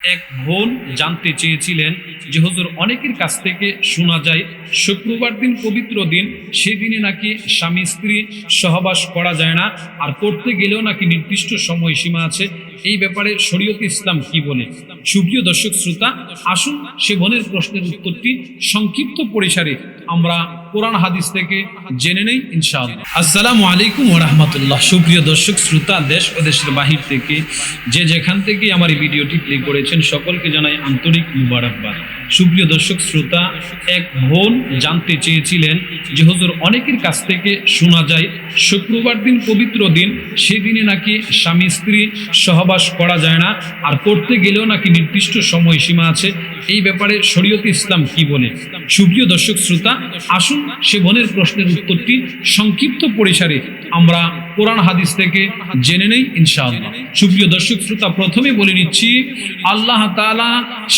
এক বোন জানতে চেয়েছিলেন যে হুজুর অনেকের কাছ থেকে শোনা যায়, শুক্রবার দিন পবিত্র দিন সেদিনে নাকি স্বামী স্ত্রী সহবাস করা যায় না আর করতে গেলেও নাকি নির্দিষ্ট সময়সীমা আছে। এই ব্যাপারে শরীয়ত ইসলাম কি বলে? সুপ্রিয় দর্শক শ্রোতা, আসুন সে বোনের প্রশ্নের উত্তরটি সংক্ষিপ্ত পরিসারে আমরা কোরআন হাদিস থেকে জেনে নেই, ইনশাআল্লাহ। আসসালামু আলাইকুম রহমতুল্লাহ। সুপ্রিয় দর্শক, শ্রোতা, দেশ ও দেশের বাহির থেকে যে যেখান থেকে আমার এই ভিডিওটি প্লে করেছেন, সকলকে জানাই আন্তরিক মুবারকবাদ। সুপ্রিয় দর্শক, শ্রোতা, এক বোন জানতে চেয়েছিলেন যে হুজুর, অনেকের কাছ থেকে শোনা যায়, শুক্রবার দিন পবিত্র দিন, সেদিনে নাকি স্বামী স্ত্রী সহবাস করা যায় না, আর করতে গেলেও নাকি নির্দিষ্ট সময়সীমা আছে। এই ব্যাপারে শরীয়ত ইসলাম কি বলে? সুপ্রিয় দর্শক, শ্রোতা, আসুন সে বোনের প্রশ্নের উত্তরটি সংক্ষিপ্ত পরিসারে আমরা কোরআন হাদিস থেকে জেনে নেই, ইনশাআল্লাহ। সুপ্রিয় দর্শক শ্রোতা, প্রথমে বলে নিচ্ছি, আল্লাহ তালা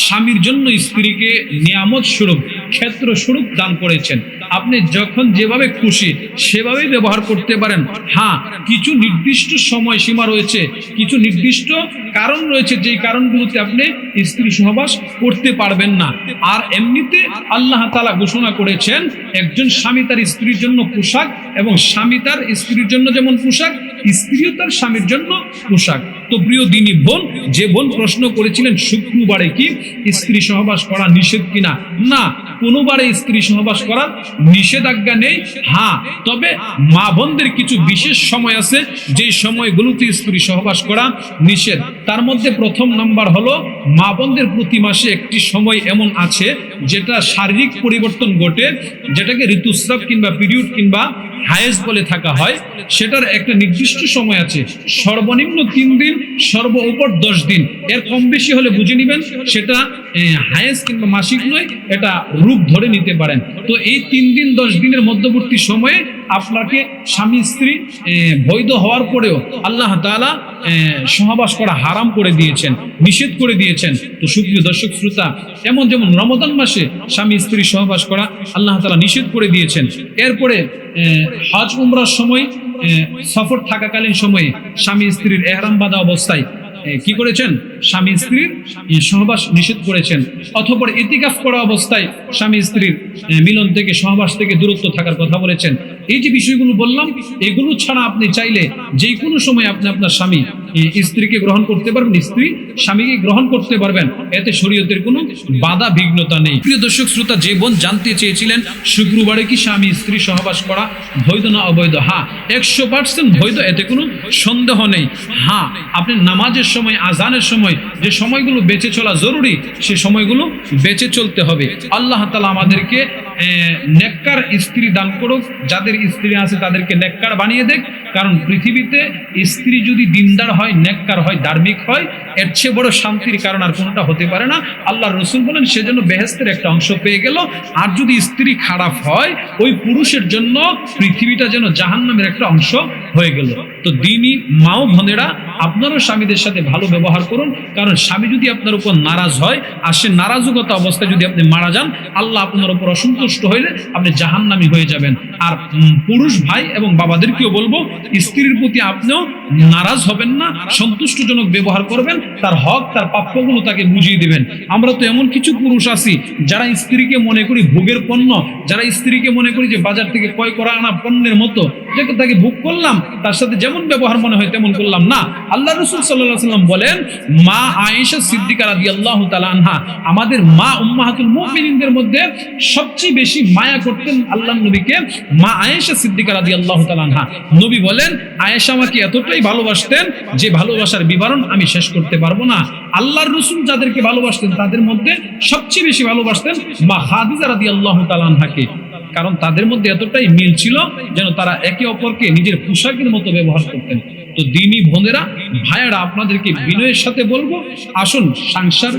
স্বামীর জন্য স্ত্রীকে নিয়ামত স্বরূপ ক্ষেত্র স্বরূপ দান করেছেন। আপনি যখন যেভাবে খুশি সেভাবেই ব্যবহার করতে পারেন। হ্যাঁ কিছু নির্দিষ্ট সময়সীমা রয়েছে, কিছু নির্দিষ্ট কারণ রয়েছে, যেই কারণগুলোতে আপনি স্ত্রী সহবাস করতে পারবেন না। আর এমনিতে আল্লাহ তাআলা ঘোষণা করেছেন, একজন স্বামী তার স্ত্রীর জন্য পোশাক এবং স্বামী তার স্ত্রীর জন্য যেমন পোশাক স্ত্রীও তার স্বামীর জন্য পোশাক। তো প্রিয় দিনী বোন, যে বোন প্রশ্ন করেছিলেন, শুক্রবারে কি স্ত্রী সহবাস করা নিষেধ কিনা? না, কোনোবারে স্ত্রী সহবাস করার নিষেধাজ্ঞা নেই। হ্যাঁ তবে মা বোনদের কিছু বিশেষ সময় আছে যে সময়গুলোতে স্ত্রী সহবাস করা নিষেধ। তার মধ্যে প্রথম নাম্বার হলো, মা বোনদের প্রতি মাসে একটি সময় এমন আছে, যেটা শারীরিক পরিবর্তন ঘটে, যেটাকে ঋতুস্রাব কিংবা পিরিয়ড কিংবা হায়েস বলে থাকা হয়। সেটার একটা নির্দিষ্ট সময় আছে। সর্বনিম্ন তিন দিন, সর্ব উপর দশ দিন। এর কম বেশি হলে বুঝে নেবেন, সেটা হায়েস্ট কিংবা মাসিক নয়, এটা রূপ ধরে নিতে পারেন। তো এই তিন দিন, দশ দিনের মধ্যবর্তী সময়ে আপনাকে স্বামী স্ত্রী বৈধ হওয়ার পরেও আল্লাহ আহ, সহবাস করা হারাম করে দিয়েছেন নিষেধ করে দিয়েছেন। তো সুপ্রিয় দর্শক শ্রোতা এমন যেমন রমজান মাসে স্বামী স্ত্রী সহবাস করা আল্লাহ তালা নিষেধ করে দিয়েছেন এরপরে হজ উমরার সময় সফর থাকাকালীন সময়ে স্বামী স্ত্রীর এহরাম বাঁধা অবস্থায় কি করেছেন? স্বামী স্ত্রীর সহবাস নিষেধ করেছেন। অথবা ইতিকাফ করা অবস্থায় স্বামী স্ত্রীর মিলন থেকে, সহবাস থেকে দূরত্ব থাকার কথা বলেছেন। এই যে বিষয়গুলো বললাম, এগুলো ছাড়া আপনি চাইলে যে কোনো সময় আপনি আপনার স্বামী স্ত্রীকে গ্রহণ করতে পারবেন, স্ত্রী স্বামীকে গ্রহণ করতে পারবেন। এতে শরীয়তের কোনো বাধা, বিঘ্নতা নেই। প্রিয় দর্শক, শ্রোতা, যে বোন জানতে চেয়েছিলেন, শুক্রবারে কি স্বামী স্ত্রী সহবাস করা বৈধ না অবৈধ? হ্যাঁ একশো পার্সেন্ট বৈধ, এতে কোনো সন্দেহ নেই। হ্যাঁ আপনি নামাজের সময়, আজানের সময় যে সময়গুলো বেঁচে চলা জরুরি, সে সময়গুলো বেঁচে চলতে হবে। আল্লাহ তালা আমাদেরকে নেককার স্ত্রী দান করুক, যাদের স্ত্রী আছে তাদেরকে নেককার বানিয়ে দেখ। কারণ পৃথিবীতে স্ত্রী যদি দিনদার হয়, নেককার হয়, ধার্মিক হয়, এর চেয়ে বড় শান্তির কারণ আর কোনোটা হতে পারে না। আল্লাহ রসুল বলেন সেজন্য বেহেস্তের একটা অংশ পেয়ে গেল। আর যদি স্ত্রী খারাপ হয়, ওই পুরুষের জন্য পৃথিবীটা যেন জাহান্নামের একটা অংশ হয়ে গেল। তো দিনই মাও, বোনেরা, আপনারও স্বামীদের সাথে ভালো ব্যবহার করুন। কারণ স্বামী যদি আপনার উপর নারাজ হয়, আর সে নারাজগত অবস্থায় যদি আপনি মারা যান, আল্লাহ আপনার উপর অসন্তুষ্ট হইলে আপনি জাহান্নামি হয়ে যাবেন। আর পুরুষ ভাই এবং বাবাদেরকেও বলব, স্ত্রীর প্রতি আপনিও নারাজ হবেন না, সন্তুষ্টজনক ব্যবহার করবেন, তার হক, তার প্রাপ্যগুলো তাকে বুঝিয়ে দিবেন। আমরা তো এমন কিছু পুরুষ আছি, যারা স্ত্রীকে মনে করি ভোগের পণ্য, যারা স্ত্রীকে মনে করি যে বাজার থেকে ক্রয় করা আনা পণ্যের মতো যেটা তাকে ভোগ করলাম, তার সাথে যেমন ব্যবহার মনে হয় তেমন করলাম না। আল্লাহ রসুল সাল্লাম বলেন, মা আয়েশা সিদ্দিকা রাদি আল্লাহ আনহা, আমাদের মা উম্মাহাতুল মুমিনিনদের মধ্যে সবচেয়ে বেশি মায়া করতেন আল্লাহ নবীকে মা আয়েশা সিদ্দিকা রাদি আল্লাহ আনহা। নবী বলেন, আয়েশা আমাকে এতটাই ভালোবাসতেন যে ভালোবাসার বিবরণ আমি শেষ করতে পারব না। আল্লাহর রসুল যাদেরকে ভালোবাসতেন, তাদের মধ্যে সবচেয়ে বেশি ভালোবাসতেন মা হাদিজা রাদি আল্লাহ আনহাকে। কারণ তাদের মধ্যে এতটাই মিল ছিল যেন তারা একে অপরকে নিজের পোশাকের মতো ব্যবহার করতেন। তো দিনই বোনেরা ভাইয়েরা, আপনাদেরকে বিনয়ের সাথে বলব, আসুন, সংসার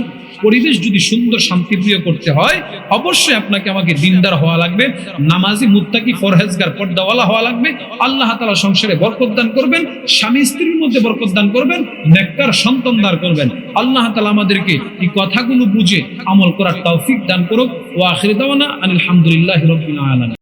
পরিবেশ যদি সুন্দর শান্তিপ্রিয় করতে হয়, অবশ্যই আপনাকে আমাকে দিনদার হওয়া লাগবে, নামাজি মুত্তাকি ফরহেজগার পর্দাওয়ালা হওয়া লাগবে, আল্লাহ তালা সংসারে বরকত দান করবেন, স্বামী স্ত্রীর মধ্যে বরকত দান করবেন, নেককার সন্তান দান করবেন। আল্লাহ তালা আমাদেরকে এই কথাগুলো বুঝে আমল করার তৌফিক দান করুক। ও আখির দাওয়ানা আলহামদুলিল্লাহ আলম